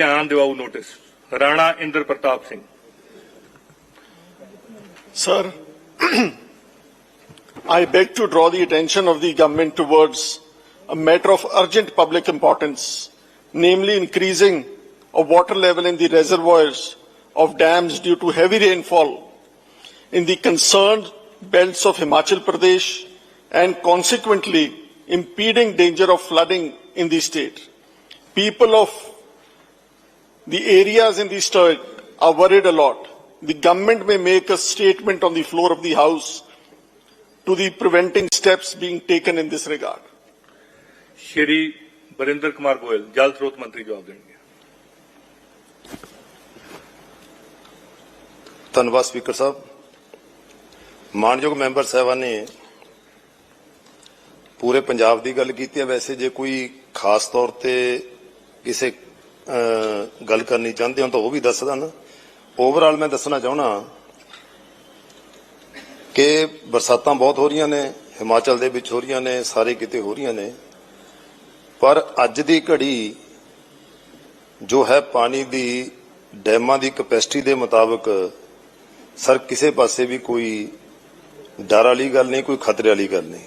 ਧਿਆਨ ਦਿਵਾਓ notice Rana Inder Pratap Singh Sir, I beg to draw the attention of the government towards a matter of urgent public importance, namely increasing of water level in the reservoirs of dams due to heavy rainfall in the concerned belts of Himachal Pradesh and consequently impeding danger of flooding in the state. People of the areas in the state are worried a lot. The government may make a statement on the floor of the House to the preventing steps being taken in this regard. ਸ਼੍ਰੀ ਬਰਿੰਦਰ ਕੁਮਾਰ ਗੋਇਲ ਜਲ ਸਰੋਤ ਮੰਤਰੀ ਜਵਾਬ ਦੇਣਗੇ ਧੰਨਵਾਦ speaker ਸਾਹਿਬ ਮਾਨਯੋਗ member ਸਾਹਿਬਾਨ ਨੇ ਪੂਰੇ ਪੰਜਾਬ ਦੀ ਗੱਲ ਕੀਤੀ ਹੈ ਵੈਸੇ ਜੇ ਕੋਈ ਖਾਸ ਤੌਰ ਤੇ ਕਿਸੇ ਗੱਲ ਕਰਨੀ ਚਾਹੁੰਦੇ ਹੋ ਤਾਂ ਉਹ ਵੀ ਦੱਸ ਦੇਣ ਓਵਰਆਲ ਮੈਂ ਦੱਸਣਾ ਚਾਹਣਾ ਕਿ ਬਰਸਾਤਾਂ ਬਹੁਤ ਹੋ ਰਹੀਆਂ ਨੇ, ਹਿਮਾਚਲ ਦੇ ਵਿੱਚ ਹੋ ਰਹੀਆਂ ਨੇ, ਸਾਰੇ ਕਿਤੇ ਹੋ ਰਹੀਆਂ ਨੇ। ਪਰ ਅੱਜ ਦੀ ਘੜੀ ਜੋ ਹੈ ਪਾਣੀ ਦੀ, ਡੈਮਾਂ ਦੀ ਕਪੈਸਿਟੀ ਦੇ ਮੁਤਾਬਕ ਸਰ ਕਿਸੇ ਪਾਸੇ ਵੀ ਕੋਈ ਡਰ ਵਾਲੀ ਗੱਲ ਨਹੀਂ, ਕੋਈ ਖਤਰੇ ਵਾਲੀ ਗੱਲ ਨਹੀਂ।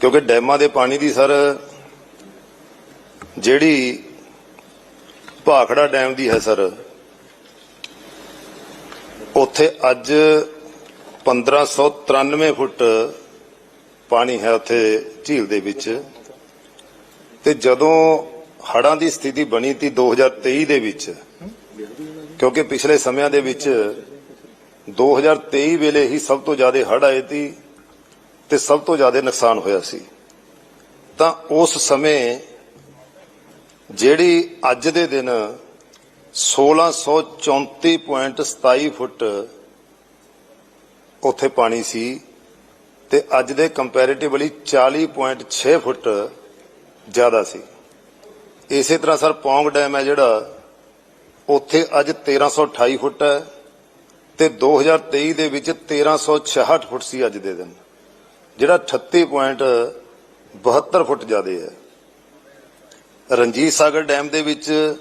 ਕਿਉਂਕਿ ਡੈਮਾਂ ਦੇ ਪਾਣੀ ਦੀ ਸਰ ਜਿਹੜੀ ਭਾਖੜਾ ਡੈਮ ਦੀ ਹੈ ਸਰ। ਉੱਥੇ ਅੱਜ 1593 ਫੁੱਟ ਪਾਣੀ ਹੈ ਉੱਥੇ ਝੀਲ ਦੇ ਵਿੱਚ। ਤੇ ਜਦੋਂ ਹੜ੍ਹਾਂ ਦੀ ਸਥਿਤੀ ਬਣੀ ਤੀ 2023 ਦੇ ਵਿੱਚ, ਕਿਉਂਕਿ ਪਿਛਲੇ ਸਮਿਆਂ ਦੇ ਵਿੱਚ 2023 ਵੇਲੇ ਹੀ ਸਭ ਤੋਂ ਜ਼ਿਆਦਾ ਹੜ ਆਏ ਸੀ ਤੇ ਸਭ ਤੋਂ ਜ਼ਿਆਦਾ ਨੁਕਸਾਨ ਹੋਇਆ ਸੀ। ਤਾਂ ਉਸ ਸਮੇਂ ਜਿਹੜੀ ਅੱਜ ਦੇ ਦਿਨ 1634.27 ਫੁੱਟ ਉੱਥੇ ਪਾਣੀ ਸੀ ਤੇ ਅੱਜ ਦੇ ਕੰਪੈਰੀਟਿਵਲੀ 40.6 ਫੁੱਟ ਜ਼ਿਆਦਾ ਸੀ। ਇਸੇ ਤਰ੍ਹਾਂ ਸਰ, ਪੌਂਗ ਡੈਮ ਹੈ ਜਿਹੜਾ, ਉੱਥੇ ਅੱਜ 1328 ਫੁੱਟ ਹੈ ਤੇ 2023 ਦੇ ਵਿੱਚ 1366 ਫੁੱਟ ਸੀ ਅੱਜ ਦੇ ਦਿਨ, ਜਿਹੜਾ 38.72 ਫੁੱਟ ਜ਼ਿਆਦਾ ਹੈ। ਰਣਜੀਤ ਸਾਗਰ ਡੈਮ ਦੇ ਵਿੱਚ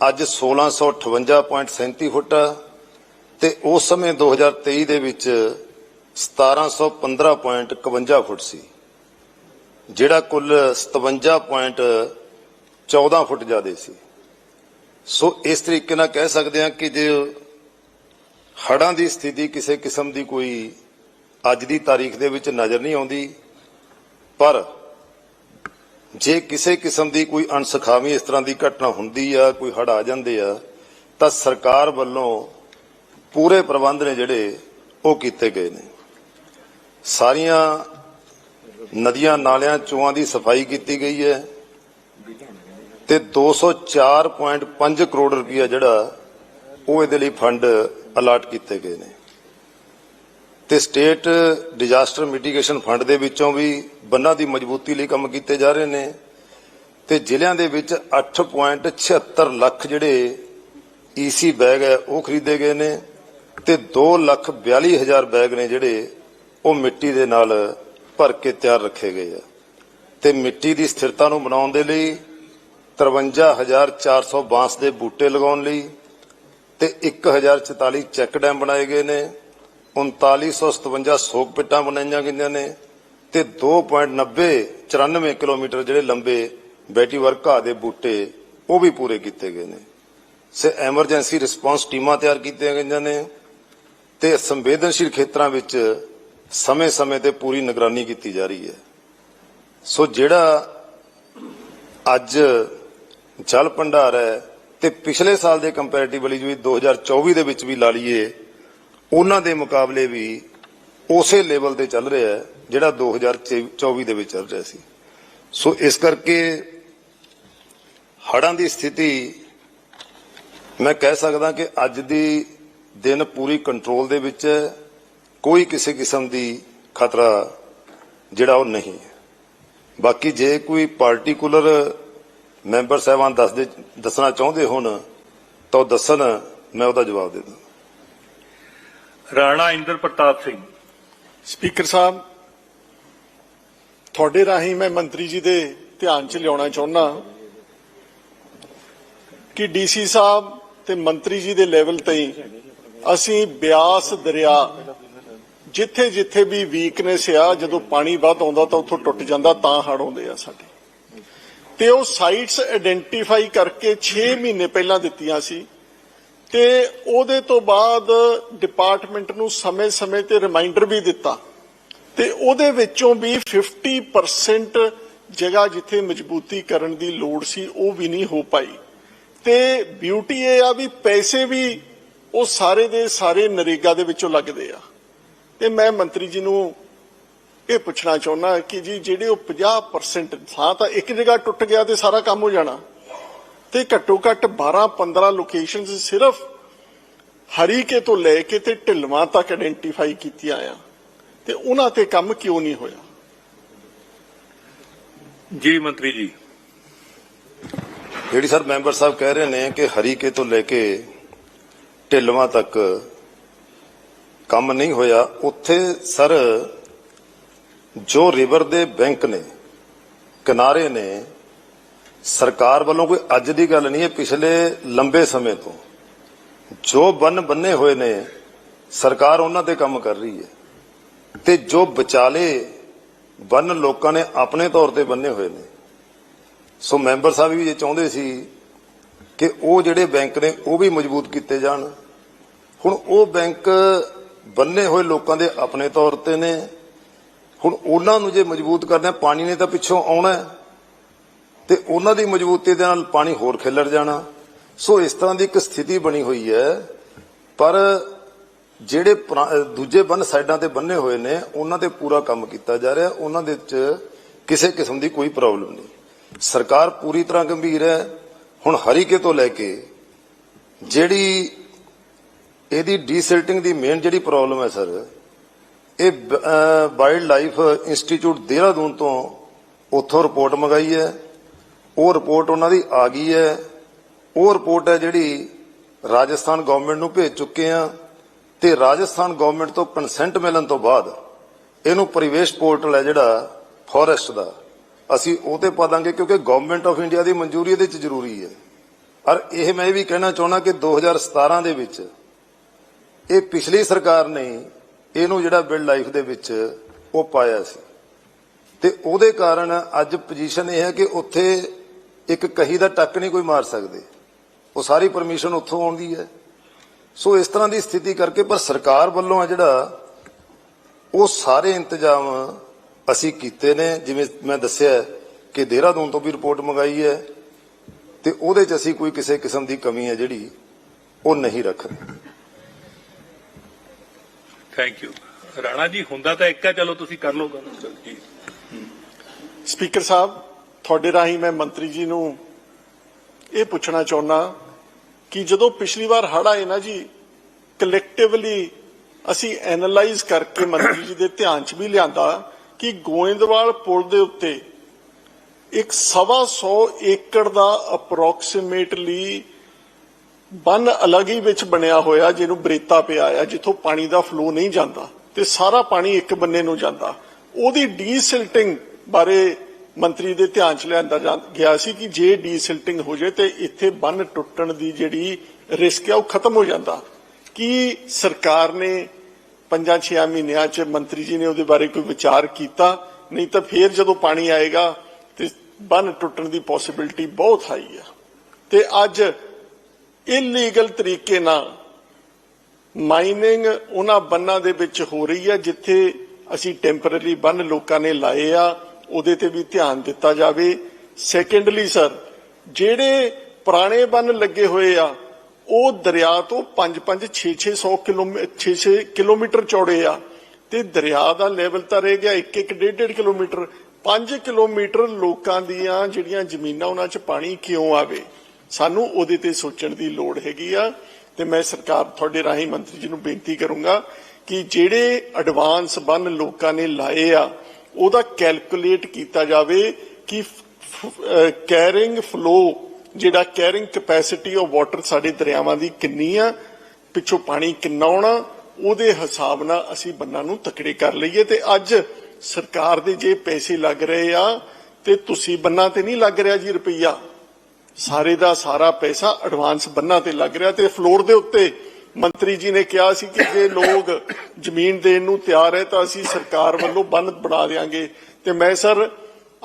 ਅੱਜ 1658.37 ਫੁੱਟ ਹੈ ਤੇ ਉਸ ਸਮੇਂ 2023 ਦੇ ਵਿੱਚ 1715.51 ਫੁੱਟ ਸੀ, ਜਿਹੜਾ ਕੁੱਲ 57.14 ਫੁੱਟ ਜ਼ਿਆਦਾ ਸੀ। ਸੋ ਇਸ ਤਰੀਕੇ ਨਾਲ ਕਹਿ ਸਕਦੇ ਹਾਂ ਕਿ ਜੇ ਹੜ੍ਹਾਂ ਦੀ ਸਥਿਤੀ ਕਿਸੇ ਕਿਸਮ ਦੀ ਕੋਈ ਅੱਜ ਦੀ ਤਾਰੀਖ ਦੇ ਵਿੱਚ ਨਜ਼ਰ ਨਹੀਂ ਆਉਂਦੀ, ਪਰ ਜੇ ਕਿਸੇ ਕਿਸਮ ਦੀ ਕੋਈ ਅਣਸਖਾਵੀ ਇਸ ਤਰ੍ਹਾਂ ਦੀ ਘਟਨਾ ਹੁੰਦੀ ਆ, ਕੋਈ ਹੜ ਆ ਜਾਂਦੇ ਆ, ਤਾਂ ਸਰਕਾਰ ਵੱਲੋਂ ਪੂਰੇ ਪ੍ਰਬੰਧ ਨੇ ਜਿਹੜੇ ਉਹ ਕੀਤੇ ਗਏ ਨੇ। ਸਾਰੀਆਂ ਨਦੀਆਂ ਨਾਲਿਆਂ ਚੋਆਂ ਦੀ ਸਫ਼ਾਈ ਕੀਤੀ ਗਈ ਹੈ ਤੇ 204.5 ਕਰੋੜ ਰੁਪਇਆ ਜਿਹੜਾ ਉਹ ਇਹਦੇ ਲਈ ਫੰਡ ਅਲਾਟ ਕੀਤੇ ਗਏ ਨੇ। ਤੇ ਸਟੇਟ ਡਿਜ਼ਾਸਟਰ ਮਿਟੀਗੇਸ਼ਨ ਫੰਡ ਦੇ ਵਿੱਚੋਂ ਵੀ ਬੰਨਾਂ ਦੀ ਮਜ਼ਬੂਤੀ ਲਈ ਕੰਮ ਕੀਤੇ ਜਾ ਰਹੇ ਨੇ ਤੇ ਜ਼ਿਲ੍ਹਿਆਂ ਦੇ ਵਿੱਚ 8.76 ਲੱਖ ਜਿਹੜੇ ਈਸੀ ਬੈਗ ਹੈ, ਉਹ ਖਰੀਦੇ ਗਏ ਨੇ ਤੇ 2 ਲੱਖ 42 ਹਜ਼ਾਰ ਬੈਗ ਨੇ ਜਿਹੜੇ ਉਹ ਮਿੱਟੀ ਦੇ ਨਾਲ ਭਰ ਕੇ ਤਿਆਰ ਰੱਖੇ ਗਏ ਆ। ਤੇ ਮਿੱਟੀ ਦੀ ਸਥਿਰਤਾ ਨੂੰ ਬਣਾਉਣ ਦੇ ਲਈ 53400 ਬਾਂਸ ਦੇ ਬੂਟੇ ਲਗਾਉਣ ਲਈ ਤੇ 1044 ਚੈੱਕ ਡੈਮ ਬਣਾਏ ਗਏ ਨੇ। 3957 ਸੋਗ ਪਿੱਟਾਂ ਬਣਾਈਆਂ ਗਈਆਂ ਨੇ ਤੇ 2.90 94 ਕਿਲੋਮੀਟਰ ਜਿਹੜੇ ਲੰਬੇ ਬੈਟੀ ਵਰਕ ਘਾਹ ਦੇ ਬੂਟੇ, ਉਹ ਵੀ ਪੂਰੇ ਕੀਤੇ ਗਏ ਨੇ। ਸੇ ਐਮਰਜੈਂਸੀ ਰਿਸਪਾਂਸ ਟੀਮਾਂ ਤਿਆਰ ਕੀਤੀਆਂ ਗਈਆਂ ਨੇ ਤੇ ਸੰਵੇਦਨਸ਼ੀਲ ਖੇਤਰਾਂ ਵਿੱਚ ਸਮੇਂ-ਸਮੇਂ ਤੇ ਪੂਰੀ ਨਿਗਰਾਨੀ ਕੀਤੀ ਜਾ ਰਹੀ ਹੈ। ਸੋ ਜਿਹੜਾ ਅੱਜ ਜਲ ਭੰਡਾਰ ਹੈ ਤੇ ਪਿਛਲੇ ਸਾਲ ਦੇ ਕੰਪੈਰੀਟਿਵਲੀ ਜੋ 2024 ਦੇ ਵਿੱਚ ਵੀ ਲਾ ਲਈਏ ਉਹਨਾਂ ਦੇ ਮੁਕਾਬਲੇ ਵੀ ਉਸੇ ਲੈਵਲ ਤੇ ਚੱਲ ਰਿਹਾ ਹੈ ਜਿਹੜਾ 2024 ਦੇ ਵਿੱਚ ਚੱਲ ਰਿਹਾ ਸੀ। ਸੋ ਇਸ ਕਰਕੇ ਹੜ੍ਹਾਂ ਦੀ ਸਥਿਤੀ ਮੈਂ ਕਹਿ ਸਕਦਾ ਕਿ ਅੱਜ ਦੀ ਦਿਨ ਪੂਰੀ ਕੰਟਰੋਲ ਦੇ ਵਿੱਚ ਹੈ। ਕੋਈ ਕਿਸੇ ਕਿਸਮ ਦੀ ਖਤਰਾ ਜਿਹੜਾ ਉਹ ਨਹੀਂ ਹੈ। ਬਾਕੀ ਜੇ ਕੋਈ ਪਾਰਟਿਕੂਲਰ ਮੈਂਬਰ ਸਾਹਿਬਾਨ ਦੱਸਦੇ ਦੱਸਣਾ ਚਾਹੁੰਦੇ ਹੋਣ ਤਾਂ ਉਹ ਦੱਸਣ, ਮੈਂ ਉਹਦਾ ਜਵਾਬ ਦੇ ਦਾਂ ਰਾਣਾ ਇੰਦਰ ਪ੍ਰਤਾਪ ਸਿੰਘ। ਸਪੀਕਰ ਸਾਹਿਬ, ਤੁਹਾਡੇ ਰਾਹੀਂ ਮੈਂ ਮੰਤਰੀ ਜੀ ਦੇ ਧਿਆਨ 'ਚ ਲਿਆਉਣਾ ਚਾਹੁੰਦਾ ਕਿ ਡੀਸੀ ਸਾਹਿਬ ਤੇ ਮੰਤਰੀ ਜੀ ਦੇ ਲੈਵਲ ਤੇ ਹੀ ਅਸੀਂ ਬਿਆਸ ਦਰਿਆ ਜਿੱਥੇ ਜਿੱਥੇ ਵੀ ਵੀਕਨੈਸ ਆ, ਜਦੋਂ ਪਾਣੀ ਵੱਧ ਆਉਂਦਾ ਤਾਂ ਉੱਥੋਂ ਟੁੱਟ ਜਾਂਦਾ, ਤਾਂ ਹੜ ਆਉਂਦੇ ਆ ਸਾਡੇ। ਤੇ ਉਹ ਸਾਈਟਸ ਆਇਡੈਂਟੀਫਾਈ ਕਰਕੇ 6 ਮਹੀਨੇ ਪਹਿਲਾਂ ਦਿੱਤੀਆਂ ਸੀ। ਤੇ ਉਹਦੇ ਤੋਂ ਬਾਅਦ ਡਿਪਾਰਟਮੈਂਟ ਨੂੰ ਸਮੇਂ-ਸਮੇਂ ਤੇ ਰਿਮਾਈਂਡਰ ਵੀ ਦਿੱਤਾ। ਤੇ ਉਹਦੇ ਵਿੱਚੋਂ ਵੀ 50% ਜਗ੍ਹਾ ਜਿੱਥੇ ਮਜ਼ਬੂਤੀ ਕਰਨ ਦੀ ਲੋੜ ਸੀ, ਉਹ ਵੀ ਨਹੀਂ ਹੋ ਪਾਈ। ਤੇ ਬਿਊਟੀ ਇਹ ਆ ਵੀ ਪੈਸੇ ਵੀ ਉਹ ਸਾਰੇ ਦੇ ਸਾਰੇ ਨਰੇਗਾ ਦੇ ਵਿੱਚੋਂ ਲੱਗਦੇ ਆ। ਤੇ ਮੈਂ ਮੰਤਰੀ ਜੀ ਨੂੰ ਇਹ ਪੁੱਛਣਾ ਚਾਹੁੰਦਾ ਕਿ ਜੀ, ਜਿਹੜੇ ਉਹ 50% ਥਾਂ ਤਾਂ ਇੱਕ ਜਗ੍ਹਾ ਟੁੱਟ ਗਿਆ ਤੇ ਸਾਰਾ ਕੰਮ ਹੋ ਜਾਣਾ। ਤੇ ਘੱਟੋ ਘੱਟ 12 15 ਲੋਕੇਸ਼ਨਸ ਸਿਰਫ ਹਰੀਕੇ ਤੋਂ ਲੈ ਕੇ ਤੇ ਢਿਲਵਾਂ ਤੱਕ ਆਇਡੈਂਟੀਫਾਈ ਕੀਤੀਆਂ ਆ ਤੇ ਉਹਨਾਂ ਤੇ ਕੰਮ ਕਿਉਂ ਨਹੀਂ ਹੋਇਆ? ਜੀ ਮੰਤਰੀ ਜੀ। ਜਿਹੜੀ ਸਰ ਮੈਂਬਰ ਸਾਹਿਬ ਕਹਿ ਰਹੇ ਨੇ ਕਿ ਹਰੀਕੇ ਤੋਂ ਲੈ ਕੇ ਢਿਲਵਾਂ ਤੱਕ ਕੰਮ ਨਹੀਂ ਹੋਇਆ ਉੱਥੇ ਸਰ ਜੋ ਰਿਵਰ ਦੇ ਬੈਂਕ ਨੇ ਕਿਨਾਰੇ ਨੇ ਸਰਕਾਰ ਵੱਲੋਂ ਕੋਈ ਅੱਜ ਦੀ ਗੱਲ ਨਹੀਂ ਹੈ ਪਿਛਲੇ ਲੰਬੇ ਸਮੇਂ ਤੋਂ। ਜੋ ਬੰਨ ਬੰਨੇ ਹੋਏ ਨੇ, ਸਰਕਾਰ ਉਹਨਾਂ ਤੇ ਕੰਮ ਕਰ ਰਹੀ ਹੈ। ਤੇ ਜੋ ਵਿਚਾਲੇ ਬੰਨ ਲੋਕਾਂ ਨੇ ਆਪਣੇ ਤੌਰ ਤੇ ਬੰਨੇ ਹੋਏ ਨੇ। ਸੋ ਮੈਂਬਰ ਸਾਹਿਬ ਵੀ ਇਹ ਚਾਹੁੰਦੇ ਸੀ ਕਿ ਉਹ ਜਿਹੜੇ ਬੈਂਕ ਨੇ, ਉਹ ਵੀ ਮਜ਼ਬੂਤ ਕੀਤੇ ਜਾਣ। ਹੁਣ ਉਹ ਬੈਂਕ ਬੰਨੇ ਹੋਏ ਲੋਕਾਂ ਦੇ ਆਪਣੇ ਤੌਰ ਤੇ ਨੇ। ਹੁਣ ਉਹਨਾਂ ਨੂੰ ਜੇ ਮਜ਼ਬੂਤ ਕਰਦੇ ਪਾਣੀ ਨੇ ਤਾਂ ਪਿੱਛੋਂ ਆਉਣਾ ਤੇ ਉਹਨਾਂ ਦੀ ਮਜ਼ਬੂਤੀ ਦੇ ਨਾਲ ਪਾਣੀ ਹੋਰ ਖਿਲਰ ਜਾਣਾ। ਸੋ ਇਸ ਤਰ੍ਹਾਂ ਦੀ ਇੱਕ ਸਥਿਤੀ ਬਣੀ ਹੋਈ ਹੈ। ਪਰ ਜਿਹੜੇ ਦੂਜੇ ਬੰਨ ਸਾਈਡਾਂ ਤੇ ਬੰਨੇ ਹੋਏ ਨੇ, ਉਹਨਾਂ ਤੇ ਪੂਰਾ ਕੰਮ ਕੀਤਾ ਜਾ ਰਿਹਾ। ਉਹਨਾਂ ਦੇ ਵਿੱਚ ਕਿਸੇ ਕਿਸਮ ਦੀ ਕੋਈ ਪ੍ਰੋਬਲਮ ਨਹੀਂ। ਸਰਕਾਰ ਪੂਰੀ ਤਰ੍ਹਾਂ ਗੰਭੀਰ ਹੈ। ਹੁਣ ਹਰੀਕੇ ਤੋਂ ਲੈ ਕੇ ਜਿਹੜੀ ਇਹਦੀ ਡੀਸਿਲਟਿੰਗ ਦੀ ਮੇਨ ਜਿਹੜੀ ਪ੍ਰੋਬਲਮ ਹੈ ਸਰ, ਇਹ ਵਾਈਲਡ ਲਾਈਫ ਇੰਸਟੀਚਿਊਟ ਦੇਹਰਾਦੂਨ ਤੋਂ ਉੱਥੋਂ ਰਿਪੋਰਟ ਮੰਗਾਈ ਹੈ। ਉਹ ਰਿਪੋਰਟ ਉਹਨਾਂ ਦੀ ਆ ਗਈ ਹੈ। ਉਹ ਰਿਪੋਰਟ ਹੈ ਜਿਹੜੀ ਰਾਜਸਥਾਨ ਗਵਰਨਮੈਂਟ ਨੂੰ ਭੇਜ ਚੁੱਕੇ ਆ ਤੇ ਰਾਜਸਥਾਨ ਗਵਰਨਮੈਂਟ ਤੋਂ ਕੰਸੈਂਟ ਮਿਲਣ ਤੋਂ ਬਾਅਦ ਇਹਨੂੰ ਪਰਿਵੇਸ਼ ਪੋਰਟਲ ਹੈ ਜਿਹੜਾ ਫੋਰੈਸਟ ਦਾ। ਅਸੀਂ ਉਹ ਤੇ ਪਾ ਦਾਂਗੇ ਕਿਉਂਕਿ ਗਵਰਨਮੈਂਟ ਆਫ ਇੰਡੀਆ ਦੀ ਮਨਜ਼ੂਰੀ ਇਹਦੇ ਚ ਜ਼ਰੂਰੀ ਹੈ। ਔਰ ਇਹ ਮੈਂ ਇਹ ਵੀ ਕਹਿਣਾ ਚਾਹੁੰਦਾ ਕਿ 2017 ਦੇ ਵਿੱਚ ਇਹ ਪਿਛਲੀ ਸਰਕਾਰ ਨੇ ਇਹਨੂੰ ਜਿਹੜਾ ਬਿਲਡ ਲਾਈਫ ਦੇ ਵਿੱਚ ਉਹ ਪਾਇਆ ਸੀ। ਤੇ ਉਹਦੇ ਕਾਰਨ ਅੱਜ ਪੋਜੀਸ਼ਨ ਇਹ ਹੈ ਕਿ ਉੱਥੇ ਇੱਕ ਕਹੀ ਦਾ ਟੱਕ ਨਹੀਂ ਕੋਈ ਮਾਰ ਸਕਦੇ। ਉਹ ਸਾਰੀ ਪਰਮਿਸ਼ਨ ਉੱਥੋਂ ਆਉਂਦੀ ਹੈ। ਸੋ ਇਸ ਤਰ੍ਹਾਂ ਦੀ ਸਥਿਤੀ ਕਰਕੇ ਪਰ ਸਰਕਾਰ ਵੱਲੋਂ ਆ ਜਿਹੜਾ ਉਹ ਸਾਰੇ ਇੰਤਜ਼ਾਮ ਅਸੀਂ ਕੀਤੇ ਨੇ। ਜਿਵੇਂ ਮੈਂ ਦੱਸਿਆ ਕਿ ਦੇਹਰਾਦੂਨ ਤੋਂ ਵੀ ਰਿਪੋਰਟ ਮੰਗਾਈ ਹੈ ਤੇ ਉਹਦੇ 'ਚ ਅਸੀਂ ਕੋਈ ਕਿਸੇ ਕਿਸਮ ਦੀ ਕਮੀ ਹੈ ਜਿਹੜੀ ਉਹ ਨਹੀਂ ਰੱਖ ਰਹੇ। ਥੈਂਕ ਯੂ ਰਾਣਾ ਜੀ ਹੁੰਦਾ ਤਾਂ ਇੱਕ ਚਲੋ ਤੁਸੀਂ ਕਰ ਲਓ ਗੱਲ। ਜੀ ਸਪੀਕਰ ਸਾਹਿਬ ਤੁਹਾਡੇ ਰਾਹੀਂ ਮੈਂ ਮੰਤਰੀ ਜੀ ਨੂੰ ਇਹ ਪੁੱਛਣਾ ਚਾਹੁੰਦਾ ਕਿ ਜਦੋਂ ਪਿਛਲੀ ਵਾਰ ਹੜ੍ਹ ਆਏ ਨਾ ਜੀ ਕਲੈਕਟਿਵਲੀ ਅਸੀਂ ਐਨਲਾਈਜ਼ ਕਰਕੇ ਮੰਤਰੀ ਜੀ ਦੇ ਧਿਆਨ 'ਚ ਵੀ ਲਿਆਂਦਾ ਕਿ ਗੋਇੰਦਵਾਲ ਪੁਲ ਦੇ ਉੱਤੇ ਇੱਕ ਸਵਾ ਸੌ ਏਕੜ ਦਾ ਅਪਰੋਕਸੀਮੇਟਲੀ ਬੰਨ ਅਲੱਗ ਹੀ ਵਿੱਚ ਬਣਿਆ ਹੋਇਆ, ਜਿਹਨੂੰ ਬਰੇਤਾ ਪਿਆ ਆ, ਜਿੱਥੋਂ ਪਾਣੀ ਦਾ ਫਲੋ ਨਹੀਂ ਜਾਂਦਾ ਤੇ ਸਾਰਾ ਪਾਣੀ ਇੱਕ ਬੰਨੇ ਨੂੰ ਜਾਂਦਾ। ਉਹਦੀ ਡੀਸਿਲਟਿੰਗ ਬਾਰੇ ਮੰਤਰੀ ਦੇ ਧਿਆਨ ਚ ਲਿਆਂਦਾ ਜਾ- ਗਿਆ ਸੀ ਕਿ ਜੇ ਡੀਸਿਲਟਿੰਗ ਹੋ ਜਾਏ ਤੇ ਇੱਥੇ ਬੰਨ ਟੁੱਟਣ ਦੀ ਜਿਹੜੀ ਰਿਸਕ ਹੈ ਉਹ ਖਤਮ ਹੋ ਜਾਂਦਾ। ਕੀ ਸਰਕਾਰ ਨੇ ਪੰਜਾਂ ਛੇ ਮਹੀਨਿਆਂ ਚ ਮੰਤਰੀ ਜੀ ਨੇ ਉਹਦੇ ਬਾਰੇ ਕੋਈ ਵਿਚਾਰ ਕੀਤਾ? ਨਹੀਂ ਤਾਂ ਫੇਰ ਜਦੋਂ ਪਾਣੀ ਆਏਗਾ ਤੇ ਬੰਨ ਟੁੱਟਣ ਦੀ ਪੋਸਿਬਿਲਿਟੀ ਬਹੁਤ ਹਾਈ ਆ। ਤੇ ਅੱਜ ਇਲੀਗਲ ਤਰੀਕੇ ਨਾਲ ਮਾਈਨਿੰਗ ਉਹਨਾਂ ਬੰਨਾਂ ਦੇ ਵਿੱਚ ਹੋ ਰਹੀ ਹੈ ਜਿੱਥੇ ਅਸੀਂ ਟੈਂਪਰੇਰੀ ਬੰਨ ਲੋਕਾਂ ਨੇ ਲਾਏ ਆ ਉਹਦੇ ਤੇ ਵੀ ਧਿਆਨ ਦਿੱਤਾ ਜਾਵੇ। ਸੈਕੰਡਲੀ ਸਰ ਜਿਹੜੇ ਪੁਰਾਣੇ ਬੰਨ ਲੱਗੇ ਹੋਏ ਆ, ਉਹ ਦਰਿਆ ਤੋਂ 5-5 6-600 ਕਿਲੋਮੀਟਰ 6-6 ਕਿਲੋਮੀਟਰ ਚੌੜੇ ਆ। ਤੇ ਦਰਿਆ ਦਾ ਲੈਵਲ ਤਾਂ ਰਹਿ ਗਿਆ 1-1 1.5 ਕਿਲੋਮੀਟਰ। 5 ਕਿਲੋਮੀਟਰ ਲੋਕਾਂ ਦੀਆਂ ਜਿਹੜੀਆਂ ਜ਼ਮੀਨਾਂ ਉਹਨਾਂ 'ਚ ਪਾਣੀ ਕਿਉਂ ਆਵੇ? ਸਾਨੂੰ ਉਹਦੇ ਤੇ ਸੋਚਣ ਦੀ ਲੋੜ ਹੈਗੀ ਆ। ਤੇ ਮੈਂ ਸਰਕਾਰ ਤੁਹਾਡੇ ਰਾਹੀਂ ਮੰਤਰੀ ਜੀ ਨੂੰ ਬੇਨਤੀ ਕਰੂੰਗਾ ਕਿ ਜਿਹੜੇ ਐਡਵਾਂਸ ਬੰਨ ਲੋਕਾਂ ਨੇ ਲਾਏ ਆ ਉਹਦਾ ਕੈਲਕੂਲੇਟ ਕੀਤਾ ਜਾਵੇ ਕਿ ਕੈਰਿੰਗ ਫਲੋ, ਜਿਹੜਾ ਕੈਰਿੰਗ ਕੈਪੈਸਿਟੀ ਆਫ ਵਾਟਰ ਸਾਡੇ ਦਰਿਆਵਾਂ ਦੀ ਕਿੰਨੀ ਆ, ਪਿੱਛੋਂ ਪਾਣੀ ਕਿੰਨਾ ਆਉਣਾ, ਉਹਦੇ ਹਿਸਾਬ ਨਾਲ ਅਸੀਂ ਬੰਨਾਂ ਨੂੰ ਤਕੜੇ ਕਰ ਲਈਏ ਤੇ ਅੱਜ ਸਰਕਾਰ ਦੇ ਜੇ ਪੈਸੇ ਲੱਗ ਰਹੇ ਆ ਤੇ ਤੁਸੀਂ ਬੰਨਾਂ ਤੇ ਨਹੀਂ ਲੱਗ ਰਿਹਾ ਜੀ ਰੁਪਈਆ। ਸਾਰੇ ਦਾ ਸਾਰਾ ਪੈਸਾ ਐਡਵਾਂਸ ਬੰਨਾਂ ਤੇ ਲੱਗ ਰਿਹਾ ਤੇ ਫਲੋਰ ਦੇ ਉੱਤੇ ਮੰਤਰੀ ਜੀ ਨੇ ਕਿਹਾ ਸੀ ਕਿ ਜੇ ਲੋਕ ਜ਼ਮੀਨ ਦੇਣ ਨੂੰ ਤਿਆਰ ਹੈ ਤਾਂ ਅਸੀਂ ਸਰਕਾਰ ਵੱਲੋਂ ਬੰਨ ਬਣਾ ਦੇਾਂਗੇ ਤੇ ਮੈਂ ਸਰ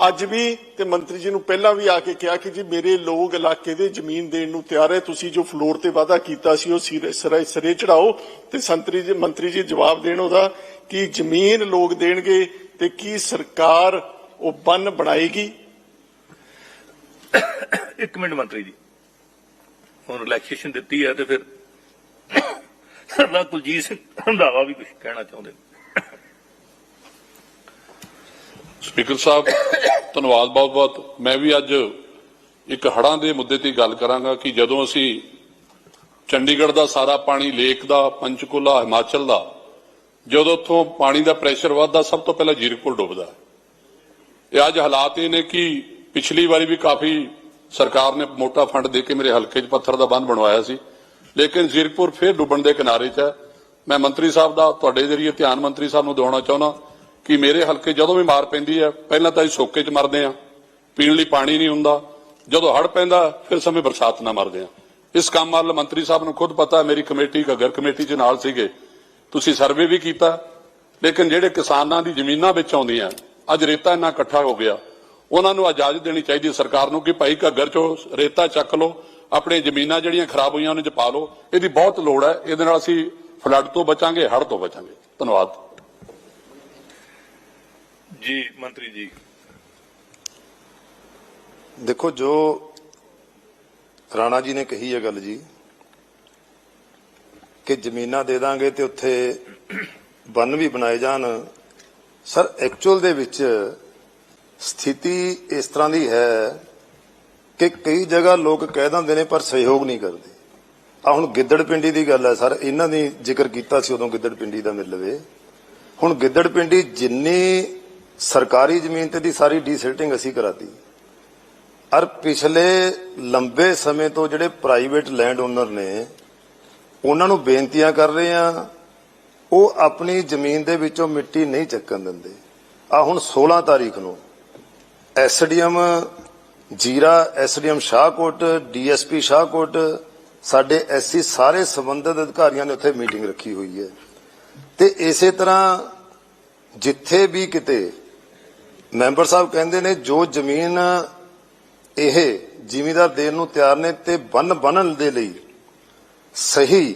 ਅੱਜ ਵੀ ਤੇ ਮੰਤਰੀ ਜੀ ਨੂੰ ਪਹਿਲਾਂ ਵੀ ਆ ਕੇ ਕਿਹਾ ਕਿ ਜੀ ਮੇਰੇ ਲੋਕ ਇਲਾਕੇ ਦੇ ਜ਼ਮੀਨ ਦੇਣ ਨੂੰ ਤਿਆਰ ਹੈ, ਤੁਸੀਂ ਜੋ ਫਲੋਰ ਤੇ ਵਾਅਦਾ ਕੀਤਾ ਸੀ ਉਹ ਸਿਰੇ ਸਿਰੇ- ਸਿਰੇ ਚੜਾਓ ਤੇ ਸੰਤਰੀ ਜੀ ਮੰਤਰੀ ਜੀ ਜਵਾਬ ਦੇਣ ਉਹਦਾ ਕਿ ਜ਼ਮੀਨ ਲੋਕ ਦੇਣਗੇ ਤੇ ਕੀ ਸਰਕਾਰ ਉਹ ਬੰਨ ਬਣਾਏਗੀ? ਇੱਕ ਮਿੰਟ ਮੰਤਰੀ ਜੀ। ਹੁਣ ਰਿਲੈਕਸੇਸ਼ਨ ਦਿੱਤੀ ਹੈ ਤੇ ਫਿਰ ਸਰਦਾਰ ਕੁਲਜੀਤ ਸਿੰਘ ਰੰਧਾਵਾ ਵੀ ਕੁਝ ਕਹਿਣਾ ਚਾਹੁੰਦੇ ਸਪੀਕਰ ਸਾਹਿਬ, ਧੰਨਵਾਦ ਬਹੁਤ ਬਹੁਤ। ਮੈਂ ਵੀ ਅੱਜ ਇੱਕ ਹੜਾਂ ਦੇ ਮੁੱਦੇ ਤੇ ਗੱਲ ਕਰਾਂਗਾ ਕਿ ਜਦੋਂ ਅਸੀਂ ਚੰਡੀਗੜ੍ਹ ਦਾ ਸਾਰਾ ਪਾਣੀ, ਲੇਕ ਦਾ, ਪੰਚਕੂਲਾ, ਹਿਮਾਚਲ ਦਾ, ਜਦੋਂ ਉੱਥੋਂ ਪਾਣੀ ਦਾ ਪ੍ਰੈਸ਼ਰ ਵੱਧਦਾ, ਸਭ ਤੋਂ ਪਹਿਲਾਂ ਜੀਰਕਪੁਰ ਡੁੱਬਦਾ ਇਹ ਅੱਜ ਹਾਲਾਤ ਇਹ ਨੇ ਕਿ ਪਿਛਲੀ ਵਾਰੀ ਵੀ ਕਾਫੀ ਸਰਕਾਰ ਨੇ ਮੋਟਾ ਫੰਡ ਦੇ ਕੇ ਮੇਰੇ ਹਲਕੇ 'ਚ ਪੱਥਰ ਦਾ ਬੰਨ ਬਣਵਾਇਆ ਸੀ। ਲੇਕਿਨ ਜ਼ੀਰਕਪੁਰ ਫੇਰ ਡੁੱਬਣ ਦੇ ਕਿਨਾਰੇ 'ਚ ਹੈ। ਮੈਂ ਮੰਤਰੀ ਸਾਹਿਬ ਦਾ, ਤੁਹਾਡੇ ਜਰੀਏ ਧਿਆਨ ਮੰਤਰੀ ਸਾਹਿਬ ਨੂੰ ਦਿਵਾਉਣਾ ਚਾਹੁੰਦਾ ਕਿ ਮੇਰੇ ਹਲਕੇ ਜਦੋਂ ਵੀ ਮਾਰ ਪੈਂਦੀ ਹੈ, ਪਹਿਲਾਂ ਤਾਂ ਅਸੀਂ ਸੋਕੇ 'ਚ ਮਰਦੇ ਆ। ਪੀਣ ਲਈ ਪਾਣੀ ਨਹੀਂ ਹੁੰਦਾ। ਜਦੋਂ ਹੜ ਪੈਂਦਾ, ਫਿਰ ਸਮੇਂ ਬਰਸਾਤ ਨਾਲ ਮਰਦੇ ਆ। ਇਸ ਕੰਮ ਵੱਲ ਮੰਤਰੀ ਸਾਹਿਬ ਨੂੰ ਖੁਦ ਪਤਾ, ਮੇਰੀ ਕਮੇਟੀ ਘੱਗਰ ਕਮੇਟੀ 'ਚ ਨਾਲ ਸੀਗੇ। ਤੁਸੀਂ ਸਰਵੇ ਵੀ ਕੀਤਾ। ਲੇਕਿਨ ਜਿਹੜੇ ਕਿਸਾਨਾਂ ਦੀ ਜ਼ਮੀਨਾਂ ਵਿੱਚ ਆਉਂਦੀਆਂ, ਅੱਜ ਰੇਤਾ ਇੰਨਾ ਇਕੱਠਾ ਹੋ ਗਿਆ। ਉਹਨਾਂ ਨੂੰ ਇਜਾਜ਼ਤ ਦੇਣੀ ਚਾਹੀਦੀ ਹੈ ਸਰਕਾਰ ਨੂੰ ਕਿ ਭਾਈ ਘੱਗਰ ਚੋਂ ਰੇਤਾ ਚੱਕ ਲਓ। ਆਪਣੀਆਂ ਜ਼ਮੀਨਾਂ ਜਿਹੜੀਆਂ ਖਰਾਬ ਹੋਈਆਂ ਉਹਨਾਂ 'ਚ ਪਾ ਲਓ। ਇਹਦੀ ਬਹੁਤ ਲੋੜ ਹੈ। ਇਹਦੇ ਨਾਲ ਅਸੀਂ ਫਲੱਡ ਤੋਂ ਬਚਾਂਗੇ ਹੜ੍ਹ ਤੋਂ ਬਚਾਂਗੇ। ਧੰਨਵਾਦ। ਜੀ ਮੰਤਰੀ ਜੀ। ਦੇਖੋ ਜੋ ਰਾਣਾ ਜੀ ਨੇ ਕਹੀ ਹੈ ਗੱਲ ਜੀ ਕਿ ਜ਼ਮੀਨਾਂ ਦੇ ਦਾਂਗੇ ਤੇ ਉੱਥੇ ਬੰਨ ਵੀ ਬਣਾਏ ਜਾਣ। ਸਰ ਐਕਚੁਅਲ ਦੇ ਵਿੱਚ ਸਥਿਤੀ ਇਸ ਤਰ੍ਹਾਂ ਦੀ ਹੈ ਕਿ ਕਈ ਜਗ੍ਹਾ ਲੋਕ ਕਹਿ ਦਿੰਦੇ ਨੇ ਪਰ ਸਹਿਯੋਗ ਨਹੀਂ ਕਰਦੇ। ਆ ਹੁਣ ਗਿੱਦੜ ਪਿੰਡੀ ਦੀ ਗੱਲ ਹੈ ਸਰ, ਇਹਨਾਂ ਦੀ ਜ਼ਿਕਰ ਕੀਤਾ ਸੀ ਉਦੋਂ ਗਿੱਦੜ ਪਿੰਡੀ ਦਾ ਮਿਲ ਹੁਣ ਗਿੱਦੜ ਪਿੰਡੀ ਜਿੰਨੀ ਸਰਕਾਰੀ ਜ਼ਮੀਨ ਤੇ ਦੀ ਸਾਰੀ ਡੀਸਿਲਟਿੰਗ ਅਸੀਂ ਕਰਾਤੀ, ਅਰ ਪਿਛਲੇ ਲੰਬੇ ਸਮੇਂ ਤੋਂ ਜਿਹੜੇ ਪ੍ਰਾਈਵੇਟ ਲੈਂਡ ਓਨਰ ਨੇ, ਉਹਨਾਂ ਨੂੰ ਬੇਨਤੀਆਂ ਕਰ ਰਹੇ ਆ ਉਹ ਆਪਣੀ ਜ਼ਮੀਨ ਦੇ ਵਿੱਚੋਂ ਮਿੱਟੀ ਨਹੀਂ ਚੱਕਣ ਦਿੰਦੇ। ਆ ਹੁਣ 16 ਤਾਰੀਖ ਨੂੰ ਐਸਡੀਐਮ ਜੀਰਾ ਐਸਡੀਐਮ ਸ਼ਾਹਕੋਟ ਡੀਐਸਪੀ ਸ਼ਾਹਕੋਟ ਸਾਡੇ ਐਸਸੀ ਸਾਰੇ ਸੰਬੰਧਿਤ ਅਧਿਕਾਰੀਆਂ ਨੇ ਉੱਥੇ ਮੀਟਿੰਗ ਰੱਖੀ ਹੋਈ ਹੈ। ਤੇ ਇਸੇ ਤਰ੍ਹਾਂ ਜਿੱਥੇ ਵੀ ਕਿਤੇ ਮੈਂਬਰ ਸਾਹਿਬ ਕਹਿੰਦੇ ਨੇ ਜੋ ਜ਼ਮੀਨ ਇਹ ਜ਼ਿਮੀਦਾਰ ਦੇਣ ਨੂੰ ਤਿਆਰ ਨੇ ਤੇ ਬੰਨ ਬੰਨਣ ਦੇ ਲਈ ਸਹੀ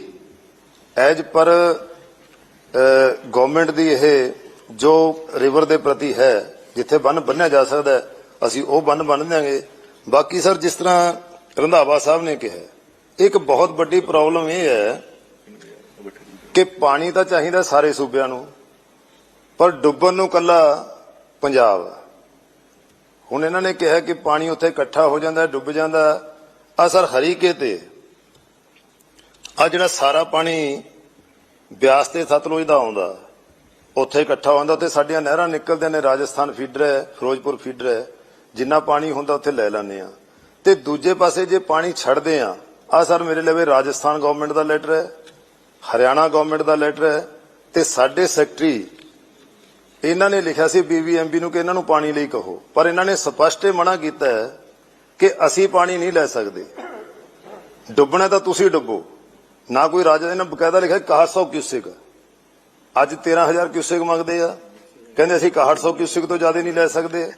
ਐਜ ਪਰ ਗਵਰਨਮੈਂਟ ਦੀ ਇਹ ਜੋ ਰਿਵਰ ਦੇ ਪ੍ਰਤੀ ਹੈ ਜਿੱਥੇ ਬੰਨ ਬੰਨਿਆ ਜਾ ਸਕਦਾ ਹੈ, ਅਸੀਂ ਉਹ ਬੰਨ ਬੰਨ ਦਿਆਂਗੇ। ਬਾਕੀ ਸਰ, ਜਿਸ ਤਰ੍ਹਾਂ ਰੰਧਾਵਾ ਸਾਹਿਬ ਨੇ ਕਿਹਾ, ਇੱਕ ਬਹੁਤ ਵੱਡੀ ਪ੍ਰੋਬਲਮ ਇਹ ਹੈ ਕਿ ਪਾਣੀ ਤਾਂ ਚਾਹੀਦਾ ਸਾਰੇ ਸੂਬਿਆਂ ਨੂੰ, ਪਰ ਡੁੱਬਣ ਨੂੰ ਕੱਲਾ ਪੰਜਾਬ ਹੁਣ ਇਹਨਾਂ ਨੇ ਕਿਹਾ ਕਿ ਪਾਣੀ ਉੱਥੇ ਇਕੱਠਾ ਹੋ ਜਾਂਦਾ, ਡੁੱਬ ਜਾਂਦਾ। ਆ ਸਰ, ਹਰੀਕੇ ਤੇ ਆ ਜਿਹੜਾ ਸਾਰਾ ਪਾਣੀ ਬਿਆਸ ਤੇ ਸਤਲੁਜ ਦਾ ਆਉਂਦਾ, ਉੱਥੇ ਇਕੱਠਾ ਹੁੰਦਾ ਤੇ ਸਾਡੀਆਂ ਨਹਿਰਾਂ ਨਿਕਲਦੇ ਨੇ, ਰਾਜਸਥਾਨ ਫੀਡਰ ਹੈ, ਫਿਰੋਜ਼ਪੁਰ ਫੀਡਰ ਹੈ। ਜਿੰਨਾ ਪਾਣੀ ਹੁੰਦਾ ਉੱਥੇ ਲੈ ਲੈਂਦੇ ਆ ਤੇ ਦੂਜੇ ਪਾਸੇ ਜੇ ਪਾਣੀ ਛੱਡਦੇ ਆ ਆ ਸਰ ਮੇਰੇ ਲਵੇ ਰਾਜਸਥਾਨ ਗਵਰਨਮੈਂਟ ਦਾ ਲੈਟਰ ਹੈ, ਹਰਿਆਣਾ ਗਵਰਨਮੈਂਟ ਦਾ ਲੈਟਰ ਹੈ, ਤੇ ਸਾਡੇ ਸੈਕਟਰੀ ਇਹਨਾਂ ਨੇ ਲਿਖਿਆ ਸੀ ਬੀਬੀਐਮਬੀ ਨੂੰ ਕਿ ਇਹਨਾਂ ਨੂੰ ਪਾਣੀ ਲਈ ਕਹੋ। ਪਰ ਇਹਨਾਂ ਨੇ ਸਪਸ਼ਟ ਮਨਾ ਕੀਤਾ ਹੈ ਕਿ ਅਸੀਂ ਪਾਣੀ ਨਹੀਂ ਲੈ ਸਕਦੇ। ਡੁੱਬਣਾ ਤਾਂ ਤੁਸੀਂ ਡੁੱਬੋ। ਨਾ ਕੋਈ ਰਾਜਾ, ਇਹਨਾਂ ਬਕਾਇਦਾ ਲਿਖਿਆ 6100 ਕਿਊਸਿਕ ਅੱਜ 13000 ਕਿਊਸਿਕ ਮੰਗਦੇ ਆ। ਕਹਿੰਦੇ ਅਸੀਂ 6100 ਕਿਊਸਿਕ ਤੋਂ ਜ਼ਿਆਦਾ ਨਹੀਂ ਲੈ ਸਕਦੇ।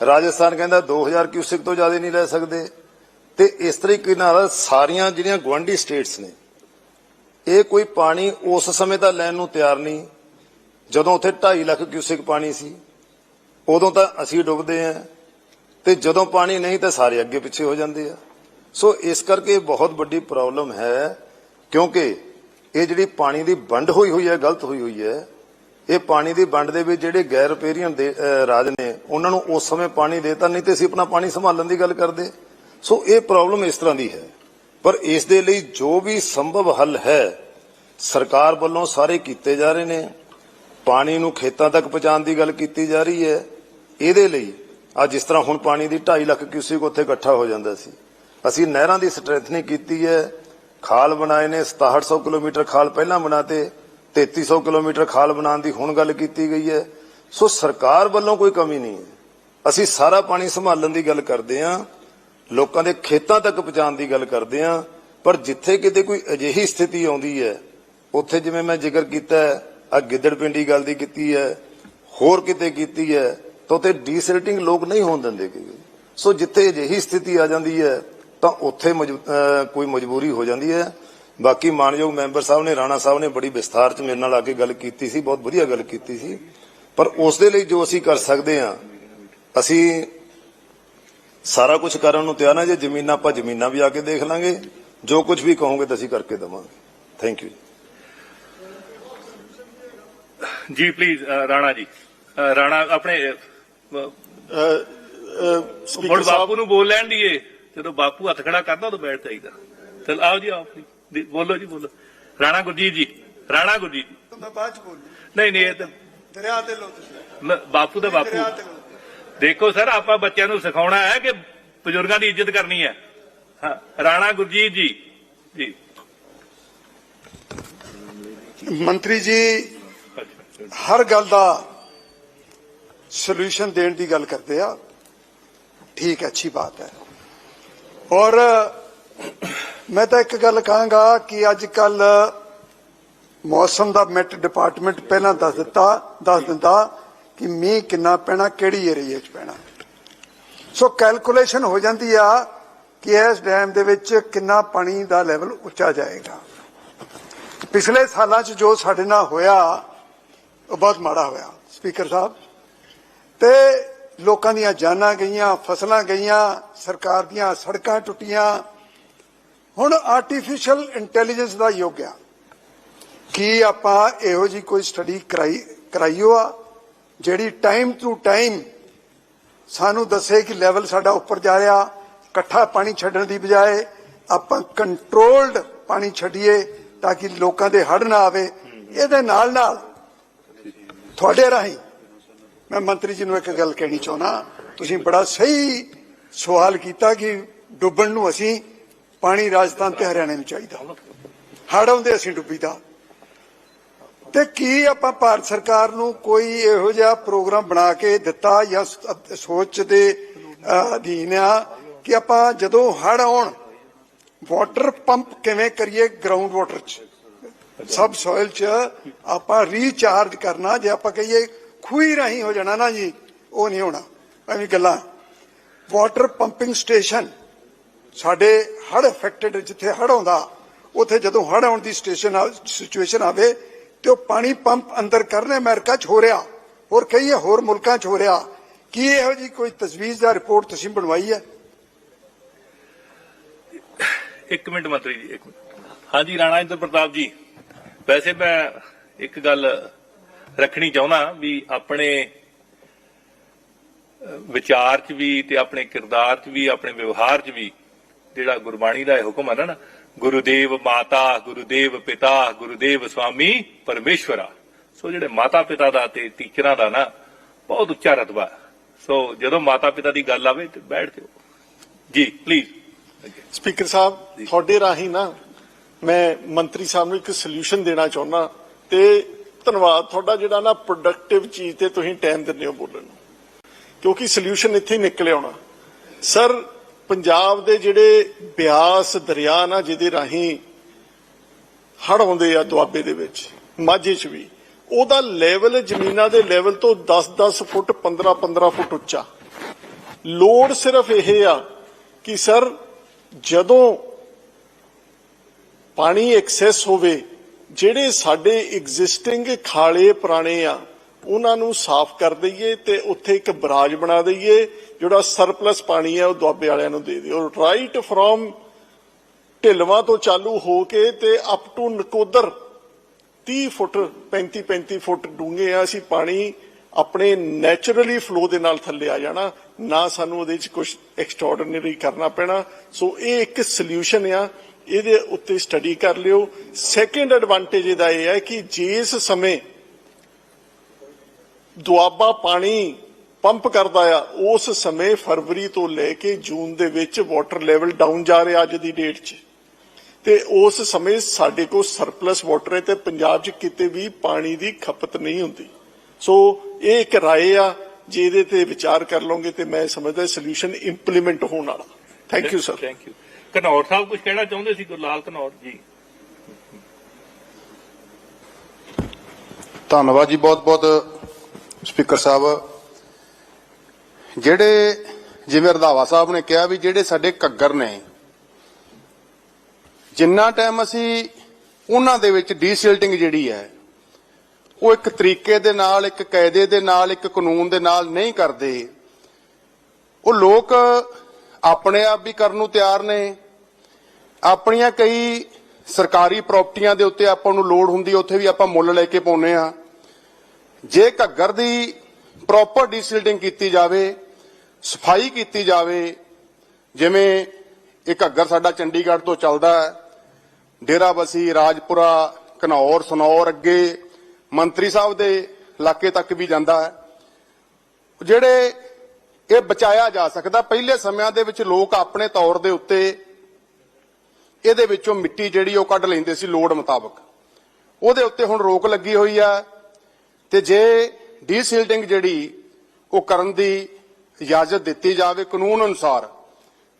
ਰਾਜਸਥਾਨ ਕਹਿੰਦਾ 2000 ਕਿਊਸਿਕ ਤੋਂ ਜ਼ਿਆਦਾ ਨਹੀਂ ਲੈ ਸਕਦੇ। ਤੇ ਇਸ ਤਰੀਕੇ ਨਾਲ ਸਾਰੀਆਂ ਜਿਹੜੀਆਂ ਗਵਾਂਢੀ ਸਟੇਟਸ ਨੇ, ਇਹ ਕੋਈ ਪਾਣੀ ਉਸ ਸਮੇਂ ਤਾਂ ਲੈਣ ਨੂੰ ਤਿਆਰ ਨਹੀਂ। ਜਦੋਂ ਉੱਥੇ 2.5 ਲੱਖ ਕਿਊਸਿਕ ਪਾਣੀ ਸੀ, ਉਦੋਂ ਤਾਂ ਅਸੀਂ ਡੁੱਬਦੇ ਆਂ ਤੇ ਜਦੋਂ ਪਾਣੀ ਨਹੀਂ ਤਾਂ ਸਾਰੇ ਅੱਗੇ ਪਿੱਛੇ ਹੋ ਜਾਂਦੇ ਆ। ਸੋ ਇਸ ਕਰਕੇ ਬਹੁਤ ਵੱਡੀ ਪ੍ਰੋਬਲਮ ਹੈ, ਕਿਉਂਕਿ ਇਹ ਜਿਹੜੀ ਪਾਣੀ ਦੀ ਵੰਡ ਹੋਈ ਹੋਈ ਹੈ, ਗਲਤ ਹੋਈ ਹੋਈ ਹੈ ਇਹ ਪਾਣੀ ਦੀ ਵੰਡ ਦੇ ਵਿੱਚ ਜਿਹੜੇ ਗੈਰ ਰਪੇਰੀਅਨ ਦੇ ਰਾਜ ਨੇ, ਉਹਨਾਂ ਨੂੰ ਉਸ ਸਮੇਂ ਪਾਣੀ ਦੇਤਾ, ਨਹੀਂ ਤੇ ਅਸੀਂ ਆਪਣਾ ਪਾਣੀ ਸੰਭਾਲਣ ਦੀ ਗੱਲ ਕਰਦੇ। ਸੋ ਇਹ ਪ੍ਰੋਬਲਮ ਇਸ ਤਰ੍ਹਾਂ ਦੀ ਹੈ। ਪਰ ਇਸ ਦੇ ਲਈ ਜੋ ਵੀ ਸੰਭਵ ਹੱਲ ਹੈ, ਸਰਕਾਰ ਵੱਲੋਂ ਸਾਰੇ ਕੀਤੇ ਜਾ ਰਹੇ ਨੇ। ਪਾਣੀ ਨੂੰ ਖੇਤਾਂ ਤੱਕ ਪਹੁੰਚਾਉਣ ਦੀ ਗੱਲ ਕੀਤੀ ਜਾ ਰਹੀ ਹੈ। ਇਹਦੇ ਲਈ ਆ ਜਿਸ ਤਰ੍ਹਾਂ ਹੁਣ ਪਾਣੀ ਦੀ 2.5 ਲੱਖ ਕਿਊਸਿਕ ਉੱਥੇ ਇਕੱਠਾ ਹੋ ਜਾਂਦਾ ਸੀ। ਅਸੀਂ ਨਹਿਰਾਂ ਦੀ ਸਟਰੈਂਥਨਿੰਗ ਕੀਤੀ ਹੈ। ਖਾਲ ਬਣਾਏ ਨੇ 6700 ਕਿਲੋਮੀਟਰ ਖਾਲ ਪਹਿਲਾਂ ਬਣਾਤੇ। 3300 ਕਿਲੋਮੀਟਰ ਖਾਲ ਬਣਾਉਣ ਦੀ ਹੁਣ ਗੱਲ ਕੀਤੀ ਗਈ ਹੈ। ਸੋ ਸਰਕਾਰ ਵੱਲੋਂ ਕੋਈ ਕਮੀ ਨਹੀਂ ਹੈ। ਅਸੀਂ ਸਾਰਾ ਪਾਣੀ ਸੰਭਾਲਣ ਦੀ ਗੱਲ ਕਰਦੇ ਹਾਂ। ਲੋਕਾਂ ਦੇ ਖੇਤਾਂ ਤੱਕ ਪਹੁੰਚਾਉਣ ਦੀ ਗੱਲ ਕਰਦੇ ਆ ਪਰ ਜਿੱਥੇ ਕਿਤੇ ਕੋਈ ਅਜਿਹੀ ਸਥਿਤੀ ਆਉਂਦੀ ਹੈ, ਉੱਥੇ ਜਿਵੇਂ ਮੈਂ ਜ਼ਿਕਰ ਕੀਤਾ ਆ ਗਿੱਦੜ ਪਿੰਡੀ ਗੱਲ ਦੀ ਕੀਤੀ ਹੈ, ਹੋਰ ਕਿਤੇ ਕੀਤੀ ਹੈ, ਤਾਂ ਉੱਥੇ ਡੀਸੈਲਟਿੰਗ ਲੋਕ ਨਹੀਂ ਹੋਣ ਦਿੰਦੇ ਗੇ। ਸੋ ਜਿੱਥੇ ਅਜਿਹੀ ਸਥਿਤੀ ਆ ਜਾਂਦੀ ਹੈ, ਤਾਂ ਉੱਥੇ ਮਜਬੂ- ਕੋਈ ਮਜਬੂਰੀ ਹੋ ਜਾਂਦੀ ਹੈ। ਬਾਕੀ ਮਾਨਯੋਗ ਮੈਂਬਰ ਸਾਹਿਬ ਨੇ ਰਾਣਾ ਸਾਹਿਬ ਨੇ ਬੜੀ ਵਿਸਥਾਰ ਚ ਮੇਰੇ ਨਾਲ ਆ ਕੇ ਗੱਲ ਕੀਤੀ ਸੀ ਬਹੁਤ ਵਧੀਆ ਗੱਲ ਕੀਤੀ ਸੀ। ਪਰ ਉਸ ਦੇ ਲਈ ਜੋ ਅਸੀਂ ਕਰ ਸਕਦੇ ਹਾਂ ਅਸੀਂ ਸਾਰਾ ਕੁਝ ਕਰਨ ਨੂੰ ਤਿਆਰ ਹਾਂ ਜੇ ਜ਼ਮੀਨਾਂ ਆਪਾਂ ਜ਼ਮੀਨਾਂ ਵੀ ਆ ਕੇ ਦੇਖ ਲਾਂਗੇ। ਜੋ ਕੁਝ ਵੀ ਕਹੋਗੇ ਤਾਂ ਅਸੀਂ ਕਰਕੇ ਦੇਵਾਂਗੇ। Thank you ji please Rana ji. Rana ਆਪਣੇ ਸਪੀਕਰ ਸਾਹਿਬ ਬਾਪੂ ਨੂੰ ਬੋਲ ਲੈਣ ਦੀਏ। ਜਦੋਂ ਬਾਪੂ ਹੱਥ ਖੜਾ ਕਰਦਾ ਉਦੋਂ ਬੈਠ ਜਾਈਦਾ। ਚਲ ਆਓ ਜੀ ਆਓ please। ਦੀ- ਬੋਲੋ ਜੀ ਬੋਲੋ। ਰਾਣਾ ਗੁਰਜੀਤ ਜੀ ਰਾਣਾ ਗੁਰਜੀਤ ਜੀ। ਮੈਂ ਬਾਅਦ ਚ ਬੋਲੂ। ਨਹੀਂ ਨਹੀਂ ਇਹ ਤਾਂ ਦਰਿਆ ਤੇ ਲੋ ਤੁਸੀਂ। ਮੈਂ- ਬਾਪੂ ਦਾ ਬਾਪੂ। ਦਰਿਆ ਤੇ ਲੋ ਦੇਖੋ ਸਰ ਆਪਾਂ ਬੱਚਿਆਂ ਨੂੰ ਸਿਖਾਉਣਾ ਹੈ ਕਿ ਬਜ਼ੁਰਗਾਂ ਦੀ ਇੱਜ਼ਤ ਕਰਨੀ ਹੈ। ਹਾਂ ਰਾਣਾ ਗੁਰਜੀਤ ਜੀ। ਜੀ। ਮੰਤਰੀ ਜੀ ਅੱਛਾ ਹਰ ਗੱਲ ਦਾ ਸੋਲੂਸ਼ਨ ਦੇਣ ਦੀ ਗੱਲ ਕਰਦੇ ਆ। ਠੀਕ ਹੈ ਅੱਛੀ ਬਾਤ ਹੈ। ਔਰ ਮੈਂ ਤਾਂ ਇੱਕ ਗੱਲ ਕਹਾਂਗਾ ਕਿ ਅੱਜ ਕੱਲ ਮੌਸਮ ਦਾ ਮਿੱਟ ਡਿਪਾਰਟਮੈਂਟ ਪਹਿਲਾਂ ਦੱਸ ਦਿੱਤਾ, ਦੱਸ ਦਿੰਦਾ ਕਿ ਮੀਂਹ ਕਿੰਨਾ ਪੈਣਾ, ਕਿਹੜੀ ਏਰੀਏ 'ਚ ਪੈਣਾ। ਸੋ ਕੈਲਕੂਲੇਸ਼ਨ ਹੋ ਜਾਂਦੀ ਆ ਕਿ ਇਸ ਡੈਮ ਦੇ ਵਿੱਚ ਕਿੰਨਾ ਪਾਣੀ ਦਾ ਲੈਵਲ ਉੱਚਾ ਜਾਏਗਾ। ਪਿਛਲੇ ਸਾਲਾਂ 'ਚ ਜੋ ਸਾਡੇ ਨਾਲ ਹੋਇਆ, ਉਹ ਬਹੁਤ ਮਾੜਾ ਹੋਇਆ ਸਪੀਕਰ ਸਾਹਿਬ। ਤੇ ਲੋਕਾਂ ਦੀਆਂ ਜਾਨਾਂ ਗਈਆਂ, ਫਸਲਾਂ ਗਈਆਂ, ਸਰਕਾਰ ਦੀਆਂ ਸੜਕਾਂ ਟੁੱਟੀਆਂ ਹੁਣ ਆਰਟੀਫੀਸ਼ੀਅਲ ਇੰਟੈਲੀਜੈਂਸ ਦਾ ਯੁੱਗ ਆ। ਕੀ ਆਪਾਂ ਇਹੋ ਜੀ ਕੋਈ ਸਟੱਡੀ ਕਰਾਈ, ਕਰਾਈਓ ਆ, ਜਿਹੜੀ ਟਾਈਮ ਟੂ ਟਾਈਮ ਸਾਨੂੰ ਦੱਸੇ ਕਿ ਲੈਵਲ ਸਾਡਾ ਉੱਪਰ ਜਾ ਰਿਹਾ, ਇਕੱਠਾ ਪਾਣੀ ਛੱਡਣ ਦੀ ਬਜਾਏ ਆਪਾਂ ਕੰਟਰੋਲਡ ਪਾਣੀ ਛੱਡੀਏ ਤਾਂ ਕਿ ਲੋਕਾਂ ਦੇ ਹੜ ਨਾ ਆਵੇ। ਇਹਦੇ ਨਾਲ ਨਾਲ ਤੁਹਾਡੇ ਰਾਹੀਂ ਮੈਂ ਮੰਤਰੀ ਜੀ ਨੂੰ ਇੱਕ ਗੱਲ ਕਹਿਣੀ ਚਾਹੁੰਦਾ, ਤੁਸੀਂ ਬੜਾ ਸਹੀ ਸਵਾਲ ਕੀਤਾ ਕਿ ਡੁੱਬਣ ਨੂੰ ਅਸੀਂ ਪਾਣੀ ਰਾਜਸਥਾਨ ਤੇ ਹਰਿਆਣੇ ਨੂੰ ਚਾਹੀਦਾ। ਹੜ੍ਹ ਆਉਂਦੇ ਅਸੀਂ ਡੁੱਬੀਦਾ। ਤੇ ਕੀ ਆਪਾਂ ਭਾਰਤ ਸਰਕਾਰ ਨੂੰ ਕੋਈ ਇਹੋ ਜਿਹਾ ਪ੍ਰੋਗਰਾਮ ਬਣਾ ਕੇ ਦਿੱਤਾ ਜਾਂ ਸੋਚ ਦੇ ਅਧੀਨ ਆ ਕਿ ਆਪਾਂ ਜਦੋਂ ਹੜ ਆਉਣ, ਵਾਟਰ ਪੰਪ ਕਿਵੇਂ ਕਰੀਏ ਗਰਾਊਂਡ ਵਾਟਰ ਚ? ਸਬ ਸੋਇਲ ਚ ਆਪਾਂ ਰੀਚਾਰਜ ਕਰਨਾ, ਜੇ ਆਪਾਂ ਕਹੀਏ ਖੂਹੀ ਰਾਹੀਂ ਹੋ ਜਾਣਾ ਨਾ ਜੀ, ਉਹ ਨਹੀਂ ਹੋਣਾ। ਐਵੇਂ ਗੱਲਾਂ। ਵਾਟਰ ਪੰਪਿੰਗ ਸਟੇਸ਼ਨ ਸਾਡੇ ਹੜ ਅਫੈਕਟਡ ਜਿੱਥੇ ਹੜ ਆਉਂਦਾ, ਉੱਥੇ ਜਦੋਂ ਹੜ ਆਉਣ ਦੀ ਸਟੇਸ਼ਨ ਸਿਚੁਏਸ਼ਨ ਆਵੇ ਤੇ ਉਹ ਪਾਣੀ ਪੰਪ ਅੰਦਰ ਕਰਨੇ ਅਮਰੀਕਾ 'ਚ ਹੋ ਰਿਹਾ, ਹੋਰ ਕਈ ਹੋਰ ਮੁਲਕਾਂ 'ਚ ਹੋ ਰਿਹਾ। ਕੀ ਇਹੋ ਜੀ ਕੋਈ ਤਜਵੀਜ਼ ਜਾਂ ਰਿਪੋਰਟ ਤੁਸੀਂ ਬਣਵਾਈ ਹੈ? ਇੱਕ ਮਿੰਟ ਮੰਤਰੀ ਜੀ, ਇੱਕ ਮਿੰਟ। ਹਾਂਜੀ, ਰਾਣਾ ਇੰਦਰ ਪ੍ਰਤਾਪ ਜੀ, ਵੈਸੇ ਮੈਂ ਇੱਕ ਗੱਲ ਰੱਖਣੀ ਚਾਹੁੰਦਾ ਵੀ ਆਪਣੇ ਵਿਚਾਰ 'ਚ ਵੀ ਤੇ ਆਪਣੇ ਕਿਰਦਾਰ 'ਚ ਵੀ, ਆਪਣੇ ਵਿਵਹਾਰ 'ਚ ਵੀ ਜਿਹੜਾ ਗੁਰਬਾਣੀ ਦਾ ਇਹ ਹੁਕਮ ਹੈ ਨਾ ਗੁਰੂਦੇਵ ਮਾਤਾ ਗੁਰੂਦੇਵ ਪਿਤਾ ਗੁਰੂਦੇਵ ਸਵਾਮੀ ਪਰਮੇਸ਼ਵਰਾ। ਸੋ ਜਿਹੜੇ ਮਾਤਾ ਪਿਤਾ ਦਾ ਤੇ ਟੀਚਰਾਂ ਦਾ ਨਾ ਬਹੁਤ ਉੱਚਾ ਰਤਬਾ। ਸੋ ਜਦੋਂ ਮਾਤਾ ਪਿਤਾ ਦੀ ਗੱਲ ਆਵੇ ਤੇ ਬੈਠ ਜਾਓ। ਜੀ ਪਲੀਜ਼ ਸਪੀਕਰ ਸਾਹਿਬ ਤੁਹਾਡੇ ਰਾਹੀਂ ਨਾ ਮੈਂ ਮੰਤਰੀ ਸਾਹਿਬ ਨੂੰ ਇੱਕ ਸੋਲੂਸ਼ਨ ਦੇਣਾ ਚਾਹੁੰਦਾ ਤੇ ਧੰਨਵਾਦ। ਤੁਹਾਡਾ ਜਿਹੜਾ ਨਾ ਪ੍ਰੋਡਕਟਿਵ ਚੀਜ਼ ਤੇ ਤੁਸੀਂ ਟਾਈਮ ਦਿੰਦੇ ਹੋ ਬੋਲਣ ਨੂੰ। ਕਿਉਂਕਿ ਸੋਲੂਸ਼ਨ ਇੱਥੇ ਹੀ ਨਿਕਲ ਆਉਣਾ ਸਰ ਪੰਜਾਬ ਦੇ ਜਿਹੜੇ ਬਿਆਸ ਦਰਿਆ ਨਾ ਜਿਹਦੇ ਰਾਹੀਂ ਹੜ ਆਉਂਦੇ ਆ ਦੁਆਬੇ ਦੇ ਵਿੱਚ, ਮਾਝੇ 'ਚ ਵੀ, ਉਹਦਾ ਲੈਵਲ ਜ਼ਮੀਨਾਂ ਦੇ ਲੈਵਲ ਤੋਂ 10-10 ਫੁੱਟ 15-15 ਫੁੱਟ ਉੱਚਾ। ਲੋੜ ਸਿਰਫ ਇਹ ਆ ਕਿ ਸਰ ਜਦੋਂ ਪਾਣੀ ਐਕਸੈਸ ਹੋਵੇ, ਜਿਹੜੇ ਸਾਡੇ ਐਗਜ਼ਿਸਟਿੰਗ ਖਾਲੇ ਪੁਰਾਣੇ ਆ ਉਹਨਾਂ ਨੂੰ ਸਾਫ਼ ਕਰ ਦਈਏ ਤੇ ਉੱਥੇ ਇੱਕ ਬਰਾਜ ਬਣਾ ਦਈਏ, ਜਿਹੜਾ ਸਰਪਲਸ ਪਾਣੀ ਹੈ ਉਹ ਦੁਆਬੇ ਵਾਲਿਆਂ ਨੂੰ ਦੇ ਦਿਓ। ਰਾਈਟ ਫਰੋਮ ਢਿਲਵਾਂ ਤੋਂ ਚਾਲੂ ਹੋ ਕੇ ਤੇ up to Nakodar 30 foot 35 35 foot ਡੂੰਘੇ ਆ ਅਸੀਂ ਪਾਣੀ ਆਪਣੇ ਨੇਚਰਲੀ ਫਲੋ ਦੇ ਨਾਲ ਥੱਲੇ ਆ ਜਾਣਾ। ਨਾ ਸਾਨੂੰ ਉਹਦੇ ਵਿੱਚ ਕੁਝ ਐਕਸਟਰਾਆਰਡੀਨਰੀ ਕਰਨਾ ਪੈਣਾ। ਸੋ ਇਹ ਇੱਕ ਸੋਲੂਸ਼ਨ ਆ। ਇਹਦੇ ਉੱਤੇ ਸਟੱਡੀ ਕਰ ਲਿਓ। ਸੈਕੰਡ ਐਡਵਾਂਟੇਜ ਇਹਦਾ ਇਹ ਹੈ ਕਿ ਜਿਸ ਸਮੇਂ ਦੁਆਬਾ ਪਾਣੀ ਪੰਪ ਕਰਦਾ ਆ ਉਸ ਸਮੇਂ ਫਰਵਰੀ ਤੋਂ ਲੈ ਕੇ ਜੂਨ ਦੇ ਵਿੱਚ ਵਾਟਰ ਲੈਵਲ ਡਾਊਨ ਜਾ ਰਿਹਾ ਅੱਜ ਦੀ ਡੇਟ 'ਚ। ਤੇ ਉਸ ਸਮੇਂ ਸਾਡੇ ਕੋਲ ਸਰਪਲਸ ਵਾਟਰ ਹੈ ਤੇ ਪੰਜਾਬ 'ਚ ਕਿਤੇ ਵੀ ਪਾਣੀ ਦੀ ਖਪਤ ਨਹੀਂ ਹੁੰਦੀ। ਸੋ ਇਹ ਇੱਕ ਰਾਏ ਆ ਜੇ ਇਹਦੇ ਤੇ ਵਿਚਾਰ ਕਰ ਲਓਗੇ ਤੇ ਮੈਂ ਸਮਝਦਾ ਸੋਲੂਸ਼ਨ ਇੰਪਲੀਮੈਂਟ ਹੋਣ ਵਾਲਾ। Thank you, sir. Thank you Ghanaur ਸਾਹਿਬ ਕੁਝ ਕਹਿਣਾ ਚਾਹੁੰਦੇ ਸੀ ਗੁਰਲਾਲ ਘਨੌਰ ਜੀ? ਧੰਨਵਾਦ ਜੀ ਬਹੁਤ ਬਹੁਤ ਸਪੀਕਰ ਸਾਹਿਬ, ਜਿਹੜੇ ਜਿਵੇਂ ਰਧਾਵਾ ਸਾਹਿਬ ਨੇ ਕਿਹਾ ਵੀ ਜਿਹੜੇ ਸਾਡੇ ਘੱਗਰ ਨੇ, ਜਿੰਨਾ ਟਾਈਮ ਅਸੀਂ ਉਹਨਾਂ ਦੇ ਵਿੱਚ ਡੀਸਿਲਟਿੰਗ ਜਿਹੜੀ ਹੈ, ਉਹ ਇੱਕ ਤਰੀਕੇ ਦੇ ਨਾਲ, ਇੱਕ ਕਾਇਦੇ ਦੇ ਨਾਲ, ਇੱਕ ਕਾਨੂੰਨ ਦੇ ਨਾਲ ਨਹੀਂ ਕਰਦੇ। ਉਹ ਲੋਕ ਆਪਣੇ ਆਪ ਵੀ ਕਰਨ ਨੂੰ ਤਿਆਰ ਨੇ। ਆਪਣੀਆਂ ਕਈ ਸਰਕਾਰੀ ਪ੍ਰਾਪਰਟੀਆਂ ਦੇ ਉੱਤੇ ਆਪਾਂ ਨੂੰ ਲੋੜ ਹੁੰਦੀ, ਉੱਥੇ ਵੀ ਆਪਾਂ ਮੁੱਲ ਲੈ ਕੇ ਪਾਉਨੇ ਆ ਜੇ ਘੱਗਰ ਦੀ ਪ੍ਰੋਪਰ ਡੀਸਿਲਟਿੰਗ ਕੀਤੀ ਜਾਵੇ, ਸਫ਼ਾਈ ਕੀਤੀ ਜਾਵੇ, ਜਿਵੇਂ ਇਹ ਘੱਗਰ ਸਾਡਾ ਚੰਡੀਗੜ੍ਹ ਤੋਂ ਚੱਲਦਾ ਹੈ ਡੇਰਾਬੱਸੀ ਰਾਜਪੁਰਾ, ਘਨੌਰ, ਸਨੌਰ ਅੱਗੇ ਮੰਤਰੀ ਸਾਹਿਬ ਦੇ ਇਲਾਕੇ ਤੱਕ ਵੀ ਜਾਂਦਾ ਹੈ, ਜਿਹੜੇ ਇਹ ਬਚਾਇਆ ਜਾ ਸਕਦਾ, ਪਹਿਲੇ ਸਮਿਆਂ ਦੇ ਵਿੱਚ ਲੋਕ ਆਪਣੇ ਤੌਰ ਦੇ ਉੱਤੇ ਇਹਦੇ ਵਿੱਚੋਂ ਮਿੱਟੀ ਜਿਹੜੀ ਉਹ ਕੱਢ ਲੈਂਦੇ ਸੀ, ਲੋੜ ਮੁਤਾਬਕ। ਉਹਦੇ ਉੱਤੇ ਹੁਣ ਰੋਕ ਲੱਗੀ ਹੋਈ ਆ ਤੇ ਜੇ ਡੀਸਿਲਟਿੰਗ ਜਿਹੜੀ ਉਹ ਕਰਨ ਦੀ ਇਜਾਜ਼ਤ ਦਿੱਤੀ ਜਾਵੇ ਕਾਨੂੰਨ ਅਨੁਸਾਰ,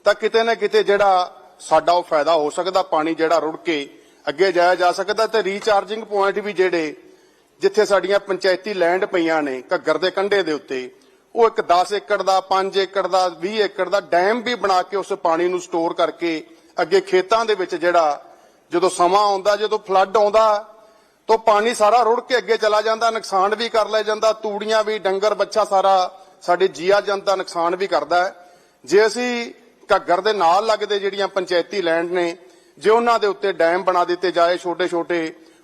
ਤਾਂ ਕਿਤੇ ਨਾ ਕਿਤੇ ਜਿਹੜਾ ਸਾਡਾ ਉਹ ਫਾਇਦਾ ਹੋ ਸਕਦਾ, ਪਾਣੀ ਜਿਹੜਾ ਰੁੜ ਕੇ ਅੱਗੇ ਜਾਇਆ ਜਾ ਸਕਦਾ ਤੇ ਰੀਚਾਰਜਿੰਗ ਪੁਆਇੰਟ ਵੀ ਜਿਹੜੇ ਜਿੱਥੇ ਸਾਡੀਆਂ ਪੰਚਾਇਤੀ ਲੈਂਡ ਪਈਆਂ ਨੇ ਘੱਗਰ ਦੇ ਕੰਢੇ ਦੇ ਉੱਤੇ, ਉਹ ਇੱਕ 10 ਏਕੜ ਦਾ 5 ਏਕੜ ਦਾ 20 ਏਕੜ ਦਾ ਡੈਮ ਵੀ ਬਣਾ ਕੇ ਉਸ ਪਾਣੀ ਨੂੰ ਸਟੋਰ ਕਰਕੇ ਅੱਗੇ ਖੇਤਾਂ ਦੇ ਵਿੱਚ ਜਿਹੜਾ ਜਦੋਂ ਸਮਾਂ ਆਉਂਦਾ, ਜਦੋਂ ਫਲੱਡ ਆਉਂਦਾ ਤਾਂ ਪਾਣੀ ਸਾਰਾ ਰੁੜ ਕੇ ਅੱਗੇ ਚਲਾ ਜਾਂਦਾ, ਨੁਕਸਾਨ ਵੀ ਕਰ ਲਿਆ ਜਾਂਦਾ, ਤੂੜੀਆਂ ਵੀ, ਡੰਗਰ ਬੱਚਾ ਸਾਰਾ ਸਾਡੇ ਜੀਆ ਜਨਤਾ ਨੁਕਸਾਨ ਵੀ ਕਰਦਾ ਹੈ। ਜੇ ਅਸੀਂ ਘੱਗਰ ਦੇ ਨਾਲ ਲੱਗਦੇ ਜਿਹੜੀਆਂ ਪੰਚਾਇਤੀ ਲੈਂਡ ਨੇ, ਜੇ ਉਹਨਾਂ ਦੇ ਉੱਤੇ ਡੈਮ ਬਣਾ ਦਿੱਤੇ ਜਾਏ ਛੋਟੇ ਛੋਟੇ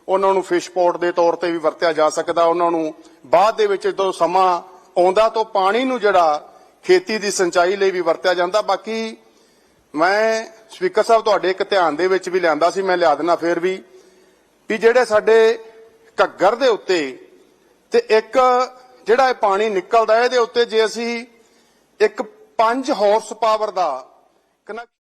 ਉਹਨਾਂ ਨੂੰ ਫਿਸ਼ ਪੋਰਟ ਦੇ ਤੌਰ ਤੇ ਵੀ ਵਰਤਿਆ ਜਾ ਸਕਦਾ, ਉਹਨਾਂ ਨੂੰ ਬਾਅਦ ਦੇ ਵਿੱਚ ਜਦੋਂ ਸਮਾਂ ਆਉਂਦਾ ਤਾਂ ਪਾਣੀ ਨੂੰ ਜਿਹੜਾ ਖੇਤੀ ਦੀ ਸਿੰਚਾਈ ਲਈ ਵੀ ਵਰਤਿਆ ਜਾਂਦਾ। ਬਾਕੀ ਮੈਂ ਸਪੀਕਰ ਸਾਹਿਬ, ਤੁਹਾਡੇ ਇੱਕ ਧਿਆਨ ਦੇ ਵਿੱਚ ਵੀ ਲਿਆਂਦਾ ਸੀ, ਮੈਂ ਲਿਆ ਦੇਣਾ ਫੇਰ ਵੀ। ਵੀ ਜਿਹੜੇ ਸਾਡੇ ਘੱਗਰ ਦੇ ਉੱਤੇ ਤੇ ਇੱਕ ਜਿਹੜਾ ਇਹ ਪਾਣੀ ਨਿਕਲਦਾ ਇਹਦੇ ਉੱਤੇ ਜੇ ਅਸੀਂ ਇੱਕ 5 ਹਾਰਸ ਪਾਵਰ ਦਾ ਕਨੈਕਟ